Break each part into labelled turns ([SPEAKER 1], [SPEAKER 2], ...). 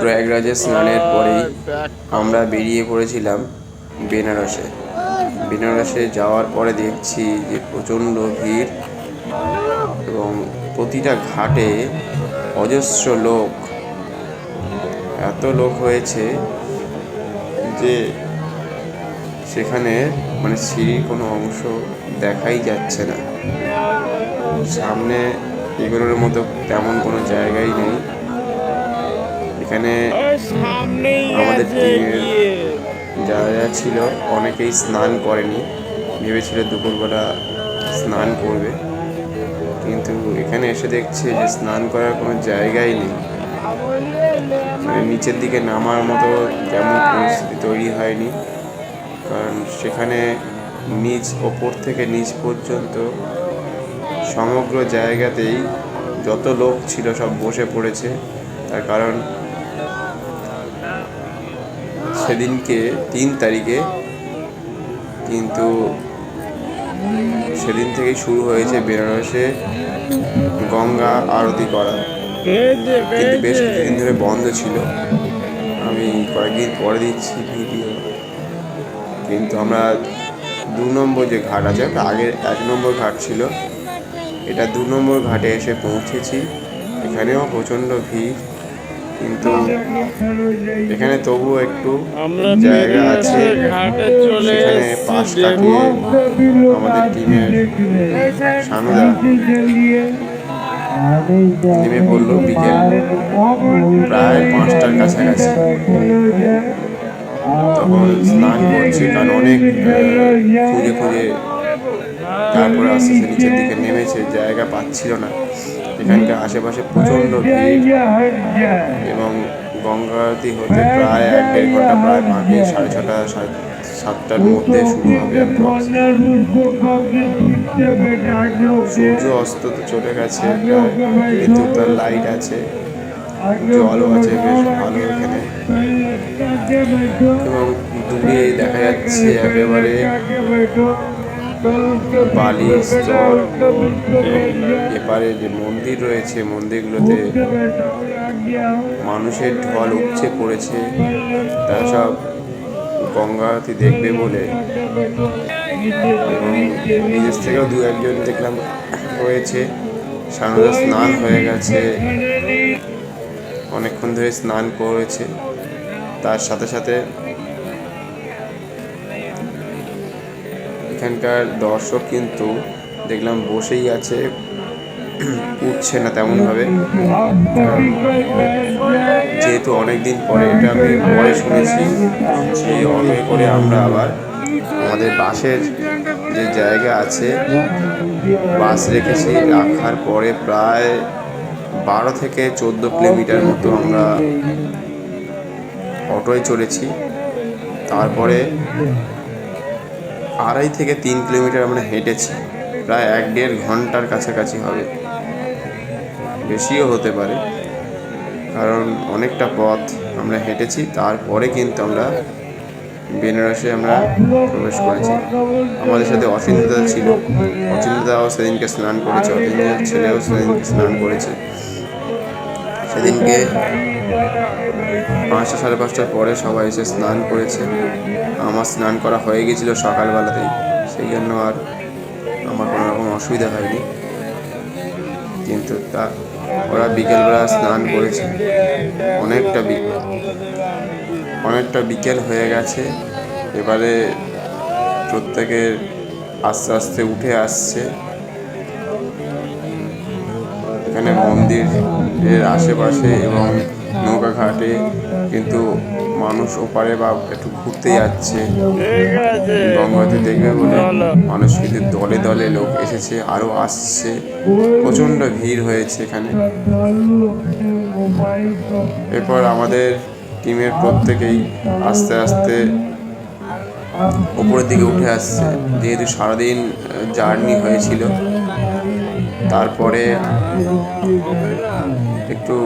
[SPEAKER 1] প্রয়াগরাজের স্নানের পরেই আমরা বেরিয়ে পড়েছিলাম বেনারসে। বেনারসে যাওয়ার পরে দেখছি যে প্রচণ্ড ভিড় এবং প্রতিটা ঘাটে অজস্র লোক। এত লোক হয়েছে যে সেখানে মানে সিঁড়ির কোনো অংশ দেখাই যাচ্ছে না। সামনে এগুলোর মতো তেমন কোনো জায়গাই নেই। এখানে আমাদের টিমের যারা যারা ছিল অনেকেই স্নান করেনি। ভেবেছিল দুপুরবেলা স্নান করবে। কিন্তু এখানে এসে দেখছে যে স্নান করার কোনো জায়গাই নেই। মানে নিচের দিকে নামার মতো তেমন পরিস্থিতি তৈরি হয়নি। কারণ সেখানে নিচ ওপর থেকে নিচ পর্যন্ত সমগ্র জায়গাতেই যত লোক ছিল সব বসে পড়েছে। তার কারণ সেদিনকে, তিন তারিখে। কিন্তু সেদিন থেকেই শুরু হয়েছে বেনারসে গঙ্গা আরতি করা। কিন্তু বেশ কিছুদিন ধরে বন্ধ ছিল। আমি কয়েকদিন পরে দিচ্ছি ভিডিও। কিন্তু আমরা দু নম্বর যে ঘাট আছে আগের এক নম্বর ঘাট ছিল। এটা দু নম্বর ঘাটে এসে পৌঁছেছি। এখানেও প্রচণ্ড ভিড়। কিন্তু এখানে তবুও একটু জায়গা আছে। সেখানে পাশ কাটিয়ে আমাদের টিমের সানুদা নেমে পড়ল বিকেল প্রায় পাঁচটার কাছাকাছি। তখন স্নান করছে কারণ অনেক খুঁজে খুঁজে তারপরে আস্তে আস্তে নিচের দিকে নেমেছে জায়গা পাচ্ছিল না। এখানকার আশেপাশে প্রচণ্ড ভিড় এবং গঙ্গা আরতি হতে প্রায় এক দেড় ঘণ্টা, প্রায় বাকি সাড়ে ছটা সাতটার মধ্যে শুরু হবে সূর্য অস্ত তো চলে গেছে তার লাইট আছে, জলও আছে, বেশ ভালো এখানে। এবং দূরে দেখা যাচ্ছে একেবারে বালি স্তর এপারে যে মন্দির রয়েছে, মন্দিরগুলোতে মানুষের ঢল উপচে পড়েছে। তারা সব গঙ্গা আরতি দেখবে বলে। এবং বিদেশ থেকেও দু একজন দেখলাম হয়েছে। সারদা স্নান হয়ে গেছে। অনেকক্ষণ ধরে স্নান করেছে। তার সাথে সাথে এখানকার দর্শক কিন্তু দেখলাম বসেই আছে, উঠছে না তেমনভাবে। যেহেতু অনেকদিন পরে এটা আমি পরে শুনেছি, সেই অনেক করে আমরা আবার আমাদের বাসের যে জায়গা আছে, বাস রেখেছি, রাখার পরে প্রায় বারো থেকে চোদ্দ কিলোমিটার মতো আমরা অটোয় চলেছি তারপরে আড়াই থেকে তিন কিলোমিটার আমরা হেঁটেছি। প্রায় এক দেড় ঘণ্টার কাছাকাছি হবে। বেশিও হতে পারে। কারণ অনেকটা পথ আমরা হেঁটেছি। তারপরে কিন্তু আমরা বেনারসে আমরা প্রবেশ করেছি। আমাদের সাথে অচিন্তা ছিল। অচিন্তাও সেদিনকে স্নান করেছে। অচিন্তার ছেলেও সেদিনকে স্নান করেছে। সেদিনকে পাঁচটা সাড়ে পাঁচটার পরে সবাই এসে স্নান করেছে। আমার স্নান করা হয়ে গেছিল সকালবেলাতেই। সেই জন্য আর আমার কোনো রকম অসুবিধা হয়নি। কিন্তু তা ওরা বিকেলবেলা স্নান করেছে। অনেকটা বিকেল অনেকটা বিকেল হয়ে গেছে। এবারে প্রত্যেকের আস্তে আস্তে উঠে আসছে। এখানে মন্দিরের আশেপাশে এবং নৌকা ঘাটে কিন্তু মানুষ ওপারে বা একটু ঘুরতে যাচ্ছে। গঙ্গাতে দেখবে বলে মানুষ কিন্তু দলে দলে লোক এসেছে আরও আসছে। প্রচণ্ড ভিড় হয়েছে এখানে। এরপর আমাদের টিমের প্রত্যেকেই আস্তে আস্তে ওপরের দিকে উঠে আসছে। যেহেতু সারাদিন জার্নি হয়েছিল তারপরে একটু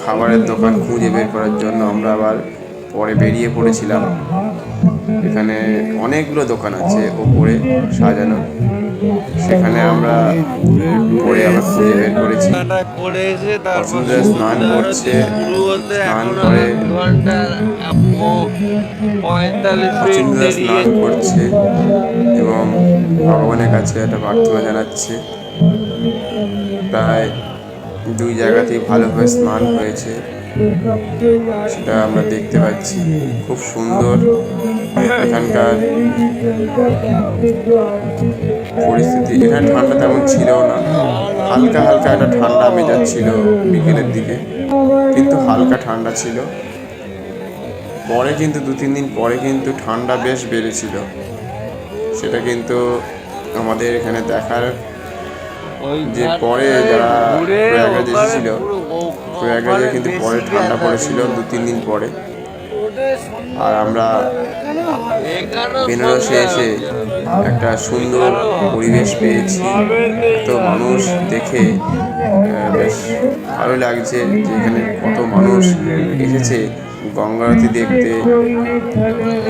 [SPEAKER 1] খাবারের দোকান খুঁজে বের করার জন্য আমরা আবার পরে বেরিয়ে পড়েছিলাম। এখানে অনেকগুলো দোকান আছে ওপরে সাজানো। সেখানে আমরা পরে আবার খুঁজে বের করেছি। স্নান করছে, স্নান করে স্নান করছে এবং ভগবানের কাছে একটা প্রার্থনা জানাচ্ছে। প্রায় দুই জায়গাতেই ভালোভাবে স্নান হয়েছে। সেটা আমরা দেখতে পাচ্ছি। খুব সুন্দর এখানকার পরিস্থিতি। এখানে ঠান্ডা তেমন ছিল না। হালকা হালকা একটা ঠান্ডা মেজাচ্ছিল বিকেলের দিকে। কিন্তু হালকা ঠান্ডা ছিল। পরে কিন্তু দু, তিন দিন পরে কিন্তু ঠান্ডা বেশ বেড়েছিল। সেটা কিন্তু আমাদের এখানে দেখার যে পরে যারা
[SPEAKER 2] ও-
[SPEAKER 1] প্রয়াগরাজে কিন্তু পরে ঠান্ডা। পড়েছিল দু তিন দিন পরে। আর আমরা বেনারসে এসে একটা সুন্দর পরিবেশ পেয়েছি। তো মানুষ দেখে বেশ ভালো লাগছে যে এখানে কত মানুষ এসেছে গঙ্গারতি দেখতে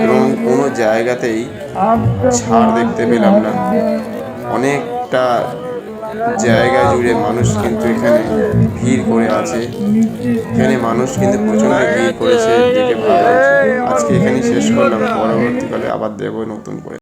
[SPEAKER 1] এবং কোনো জায়গাতেই ছাড় দেখতে পেলাম না। অনেকটা জায়গা জুড়ে মানুষ কিন্তু এখানে ভিড় করে আছে। এখানে মানুষ কিন্তু প্রচণ্ড ভিড় করেছে দেখে ভালো আজকে এখানেই শেষ করলাম। পরবর্তীকালে আবার দেবো নতুন করে।